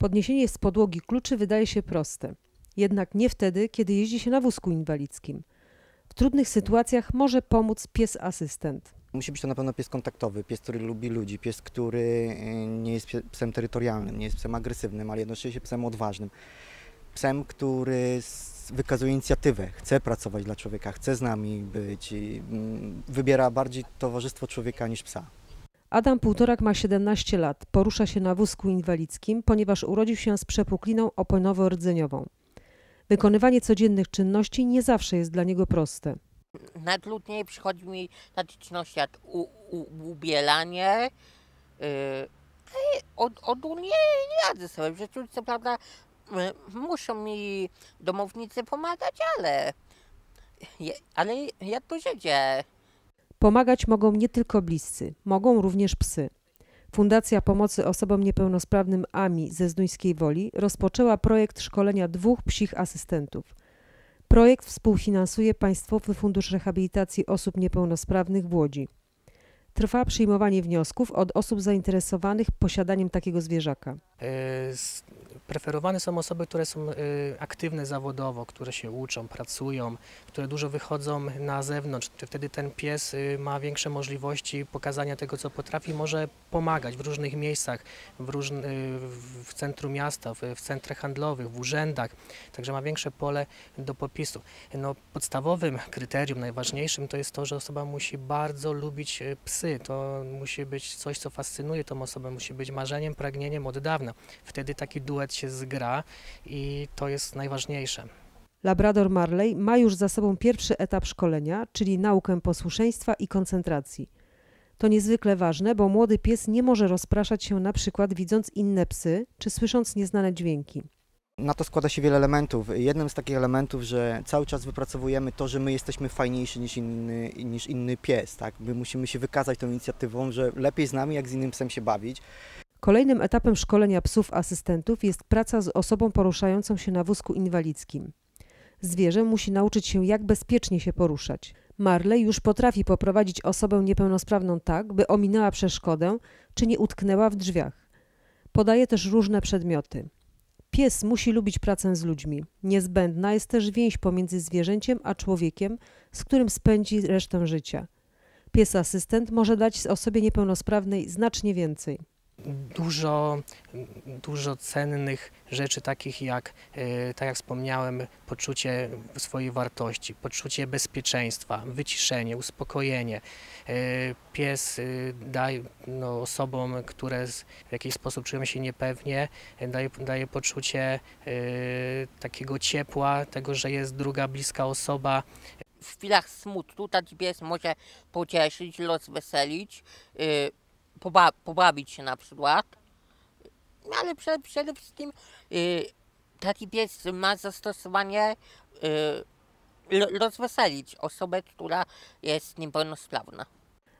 Podniesienie z podłogi kluczy wydaje się proste. Jednak nie wtedy, kiedy jeździ się na wózku inwalidzkim. W trudnych sytuacjach może pomóc pies asystent. Musi być to na pewno pies kontaktowy, pies, który lubi ludzi, pies, który y, nie jest psem terytorialnym, nie jest psem agresywnym, ale jednocześnie psem odważnym. Psem, który wykazuje inicjatywę, chce pracować dla człowieka, chce z nami być, mm, wybiera bardziej towarzystwo człowieka niż psa. Adam Półtorak ma 17 lat, porusza się na wózku inwalidzkim, ponieważ urodził się z przepukliną oponowo-rdzeniową. Wykonywanie codziennych czynności nie zawsze jest dla niego proste. Najtrudniej przychodzi mi takie czynności jak u, u, ubielanie. Yy, od, ogólnie nie radzę sobie w życiu. Co prawda y, muszą mi domownicy pomagać, ale, je, ale jak to życie? Pomagać mogą nie tylko bliscy, mogą również psy. Fundacja Pomocy Osobom Niepełnosprawnym AMI ze Zduńskiej Woli rozpoczęła projekt szkolenia dwóch psich asystentów. Projekt współfinansuje Państwowy Fundusz Rehabilitacji Osób Niepełnosprawnych w Łodzi. Trwa przyjmowanie wniosków od osób zainteresowanych posiadaniem takiego zwierzaka. Preferowane są osoby, które są e, aktywne zawodowo, które się uczą, pracują, które dużo wychodzą na zewnątrz. Wtedy ten pies e, ma większe możliwości pokazania tego, co potrafi, może pomagać w różnych miejscach, e, w- w centrum miasta, w, w centrach handlowych, w urzędach, także ma większe pole do popisu. No, podstawowym kryterium, najważniejszym to jest to, że osoba musi bardzo lubić psy. To musi być coś, co fascynuje tą osobę, musi być marzeniem, pragnieniem od dawna. Wtedy taki duet się zgra i to jest najważniejsze. Labrador Marley ma już za sobą pierwszy etap szkolenia, czyli naukę posłuszeństwa i koncentracji. To niezwykle ważne, bo młody pies nie może rozpraszać się na przykład widząc inne psy czy słysząc nieznane dźwięki. Na to składa się wiele elementów. Jednym z takich elementów, że cały czas wypracowujemy to, że my jesteśmy fajniejsi niż inny, niż inny pies. Tak? My musimy się wykazać tą inicjatywą, że lepiej z nami, jak z innym psem się bawić. Kolejnym etapem szkolenia psów asystentów jest praca z osobą poruszającą się na wózku inwalidzkim. Zwierzę musi nauczyć się, jak bezpiecznie się poruszać. Marley już potrafi poprowadzić osobę niepełnosprawną tak, by ominęła przeszkodę czy nie utknęła w drzwiach. Podaje też różne przedmioty. Pies musi lubić pracę z ludźmi. Niezbędna jest też więź pomiędzy zwierzęciem a człowiekiem, z którym spędzi resztę życia. Pies asystent może dać osobie niepełnosprawnej znacznie więcej. Dużo, dużo cennych rzeczy, takich jak, e, tak jak wspomniałem, poczucie swojej wartości, poczucie bezpieczeństwa, wyciszenie, uspokojenie. E, Pies e, daje no, osobom, które w jakiś sposób czują się niepewnie, daje, daje poczucie takiego ciepła, tego, że jest druga bliska osoba, W chwilach smutku taki pies może pocieszyć, rozweselić, yy, poba- pobawić się na przykład. No, ale przede, przede wszystkim yy, taki pies ma zastosowanie lo- rozweselić osobę, która jest niepełnosprawna.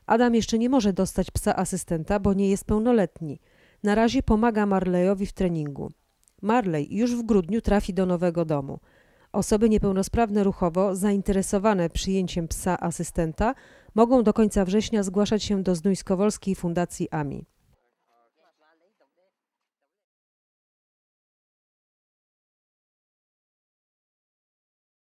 Adam jeszcze nie może dostać psa asystenta, bo nie jest pełnoletni. Na razie pomaga Marleyowi w treningu. Marley już w grudniu trafi do nowego domu. Osoby niepełnosprawne ruchowo zainteresowane przyjęciem psa asystenta mogą do końca września zgłaszać się do Znujskowolskiej Fundacji AMI.